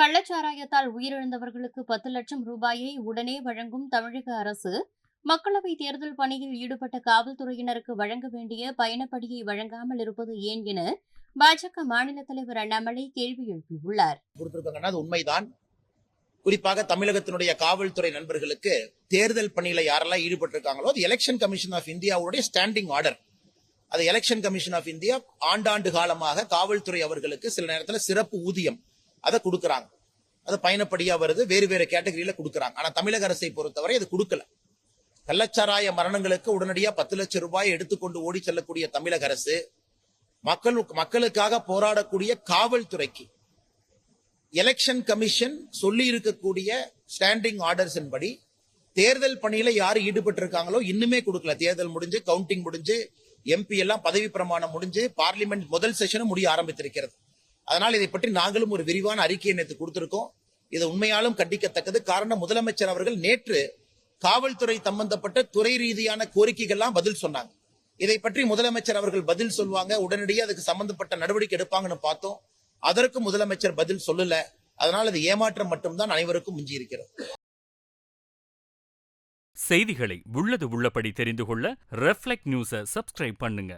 கள்ளச்சாராயத்தால் உயிரிழந்தவர்களுக்கு பத்து லட்சம் ரூபாயை உடனே வழங்கும் தமிழக அரசு மக்களவை தேர்தல் பணியில் ஈடுபட்ட காவல்துறையினருக்கு வழங்க வேண்டிய பயணப்படியை வழங்காமல் இருப்பது ஏன் என பாஜக மாநில தலைவர் அண்ணாமலை கேள்வி எழுப்பியுள்ளார். உண்மைதான். குறிப்பாக தமிழகத்தினுடைய காவல்துறை நண்பர்களுக்கு தேர்தல் பணியில யாரெல்லாம் ஈடுபட்டிருக்காங்களோ அது எலெக்ஷன் கமிஷன் ஆஃப் இந்தியாவுடைய ஸ்டாண்டிங் ஆர்டர் அது எலெக்ஷன் கமிஷன் ஆஃப் இந்தியா ஆண்டாண்டு காலமாக காவல்துறை அவர்களுக்கு சில நேரத்தில் சிறப்பு ஊதியம். அதை கொடுக்குறாங்க. அது பயணப்படியா வருது வேறு வேறு கேட்டகரியில கொடுக்குறாங்க. ஆனா தமிழக அரசை பொறுத்தவரை அது கொடுக்கல. கள்ளச்சாராய மரணங்களுக்கு உடனடியா பத்து லட்சம் ரூபாய் எடுத்துக்கொண்டு ஓடி செல்லக்கூடிய தமிழக அரசு மக்கள் மக்களுக்காக போராடக்கூடிய காவல்துறைக்கு எலெக்ஷன் கமிஷன் சொல்லி இருக்கக்கூடிய ஸ்டாண்டிங் ஆர்டர்ஸின் படி தேர்தல் பணியில யார் ஈடுபட்டு இருக்காங்களோ இன்னுமே கொடுக்கல. தேர்தல் முடிஞ்சு கவுண்டிங் முடிஞ்சு எம்பி எல்லாம் பதவி பிரமாணம் முடிஞ்சு பார்லிமெண்ட் முதல் செஷனும் முடிய ஆரம்பித்திருக்கிறது. அதனால் இதை பற்றி நாங்களும் ஒரு விரிவான அறிக்கையை நேற்று கொடுத்திருக்கோம். இது உண்மையாலும் கண்டிக்கத்தக்கது. காரணம் முதலமைச்சர் அவர்கள் நேற்று காவல்துறை சம்பந்தப்பட்ட துறை ரீதியான கோரிக்கைகள்லாம் பதில் சொன்னாங்க. இதை பற்றி முதலமைச்சர் அவர்கள் பதில் சொல்லுவாங்க. உடனடியே அதுக்கு சம்பந்தப்பட்ட நடவடிக்கை எடுப்பாங்கன்னு பார்த்தோம். அதற்கு முதலமைச்சர் பதில் சொல்லல. அதனால் அது ஏமாற்றம் மட்டும்தான் அனைவருக்கும் மிஞ்சி இருக்கிறது செய்திகளை உள்ளது உள்ளபடி தெரிந்து கொள்ள ரெஃப்ளெக்ட் நியூஸை சப்ஸ்கிரைப் பண்ணுங்க.